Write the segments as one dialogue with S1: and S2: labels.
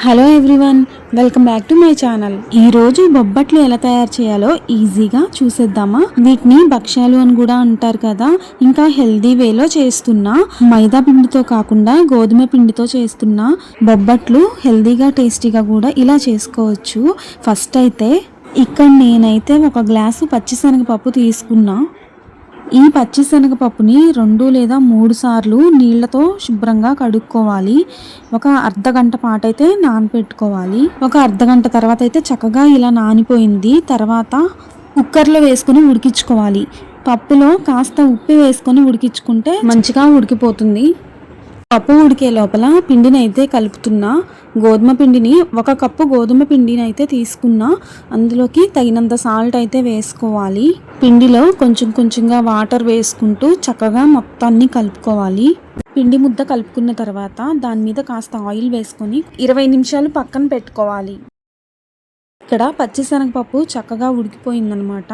S1: Hello everyone welcome back to my channel ఈ రోజు బొబ్బట్లు ఎలా తయారు చేయాలో ఈజీగా చూసేద్దామా? వీటిని భక్ష్యాలు అని కూడా అంటారు కదా. ఇంకా హెల్దీ వేలో చేస్తున్నా. మైదా పిండితో కాకుండా గోధుమ పిండితో చేస్తున్నా. బొబ్బట్లు హెల్దీగా టేస్టీగా కూడా ఇలా చేసుకోవచ్చు. ఫస్ట్ అయితే ఇక్కడ నేనైతే ఒక గ్లాసు పచ్చిశనగపప్పు తీసుకున్నా. ఈ పచ్చిశనగపప్పుని రెండు లేదా మూడు సార్లు నీళ్ళతో శుభ్రంగా కడుక్కోవాలి. ఒక అర్ధ గంట పాటైతే నానపెట్టుకోవాలి. ఒక అర్ధ గంట తర్వాత అయితే చక్కగా ఇలా నానిపోయింది. తర్వాత కుక్కర్లో వేసుకొని ఉడికించుకోవాలి. పప్పులో కాస్త ఉప్పు వేసుకొని ఉడికించుకుంటే మంచిగా ఉడికిపోతుంది. పప్పు ఉడికే లోపల పిండిని అయితే కలుపుతున్నా. గోధుమ పిండిని ఒక కప్పు గోధుమ పిండిని అయితే తీసుకున్నా. అందులోకి తగినంత సాల్ట్ అయితే వేసుకోవాలి. పిండిలో కొంచెం కొంచెంగా వాటర్ వేసుకుంటూ చక్కగా మొత్తాన్ని కలుపుకోవాలి. పిండి ముద్ద కలుపుకున్న తర్వాత దాని మీద కాస్త ఆయిల్ వేసుకొని ఇరవై నిమిషాలు పక్కన పెట్టుకోవాలి. ఇక్కడ పచ్చిశనగపప్పు చక్కగా ఉడికిపోయిందనమాట.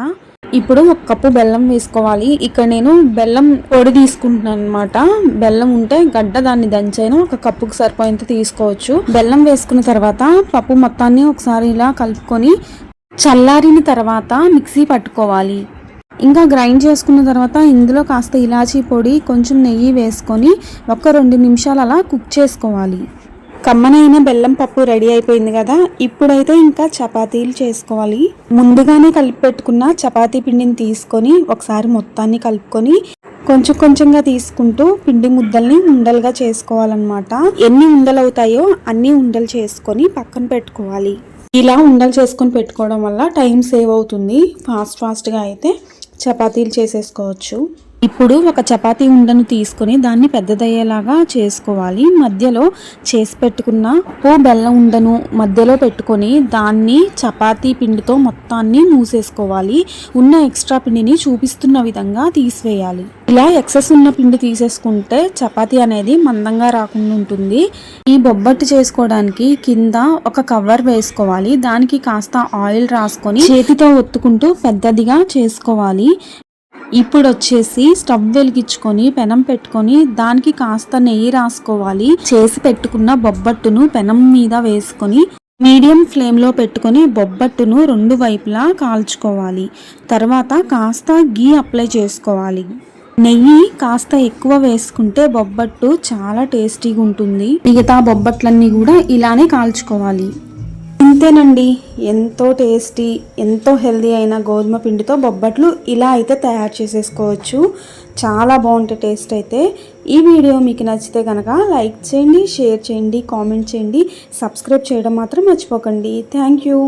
S1: ఇప్పుడు ఒక కప్పు బెల్లం వేసుకోవాలి. ఇక్కడ నేను బెల్లం పొడి తీసుకుంటున్నాను అనమాట బెల్లం ఉంటే గడ్డ దాన్ని దంచైనా ఒక కప్పుకు సరిపోయేంత తీసుకోవచ్చు. బెల్లం వేసుకున్న తర్వాత పప్పు మొత్తాన్ని ఒకసారి ఇలా కలుపుకొని చల్లారిన తర్వాత మిక్సీ పట్టుకోవాలి. ఇంకా గ్రైండ్ చేసుకున్న తర్వాత ఇందులో కాస్త ఇలాచీ పొడి కొంచెం నెయ్యి వేసుకొని ఒక రెండు నిమిషాలు అలా కుక్ చేసుకోవాలి. కమ్మనైన బెల్లం పప్పు రెడీ అయిపోయింది కదా ఇప్పుడైతే ఇంకా చపాతీలు చేసుకోవాలి. ముందుగానే కలిపి పెట్టుకున్న చపాతీ పిండిని తీసుకొని ఒకసారి మొత్తాన్ని కలుపుకొని కొంచెం కొంచెంగా తీసుకుంటూ పిండి ముద్దల్ని ఉండలుగా చేసుకోవాలన్నమాట. ఎన్ని ఉండలు అవుతాయో అన్ని ఉండలు చేసుకొని పక్కన పెట్టుకోవాలి. ఇలా ఉండలు చేసుకొని పెట్టుకోవడం వల్ల టైం సేవ్ అవుతుంది. ఫాస్ట్ ఫాస్ట్గా అయితే చపాతీలు చేసేసుకోవచ్చు. ఇప్పుడు ఒక చపాతీ ఉండను తీసుకొని దాన్ని పెద్దదయ్యేలాగా చేసుకోవాలి. మధ్యలో చేసి పెట్టుకున్న ఓ బెల్లం ఉండను మధ్యలో పెట్టుకొని దాన్ని చపాతీ పిండితో మొత్తాన్ని మూసేసుకోవాలి. ఉన్న ఎక్స్ట్రా పిండిని చూపిస్తున్న విధంగా తీసివేయాలి. ఇలా ఎక్సెస్ ఉన్న పిండి తీసేసుకుంటే చపాతీ అనేది మందంగా రాకుండా ఉంటుంది. ఈ బొబ్బట్టు చేసుకోవడానికి కింద ఒక కవర్ వేసుకోవాలి. దానికి కాస్త ఆయిల్ రాసుకొని చేతితో ఒత్తుకుంటూ పెద్దదిగా చేసుకోవాలి. ఇప్పుడు వచ్చేసి స్టవ్ వెలిగించుకొని పెనం పెట్టుకొని దానికి కాస్త నెయ్యి రాసుకోవాలి. చేసి పెట్టుకున్న బొబ్బట్టును పెనం మీద వేసుకొని మీడియం ఫ్లేమ్లో పెట్టుకొని బొబ్బట్టును రెండు వైపులా కాల్చుకోవాలి. తర్వాత కాస్త గీ అప్లై చేసుకోవాలి. నెయ్యి కాస్త ఎక్కువ వేసుకుంటే బొబ్బట్టు చాలా టేస్టీగా ఉంటుంది మిగతా బొబ్బట్లన్నీ కూడా ఇలానే కాల్చుకోవాలి. అంతేనండి. ఎంతో టేస్టీ ఎంతో హెల్దీ అయిన గోధుమ పిండితో బొబ్బట్లు ఇలా అయితే తయారు చేసేసుకోవచ్చు. చాలా బాగుంటాయి టేస్ట్ అయితే. ఈ వీడియో మీకు నచ్చితే కనుక లైక్ చేయండి షేర్ చేయండి కామెంట్ చేయండి. సబ్స్క్రైబ్ చేయడం మాత్రం మర్చిపోకండి. Thank you.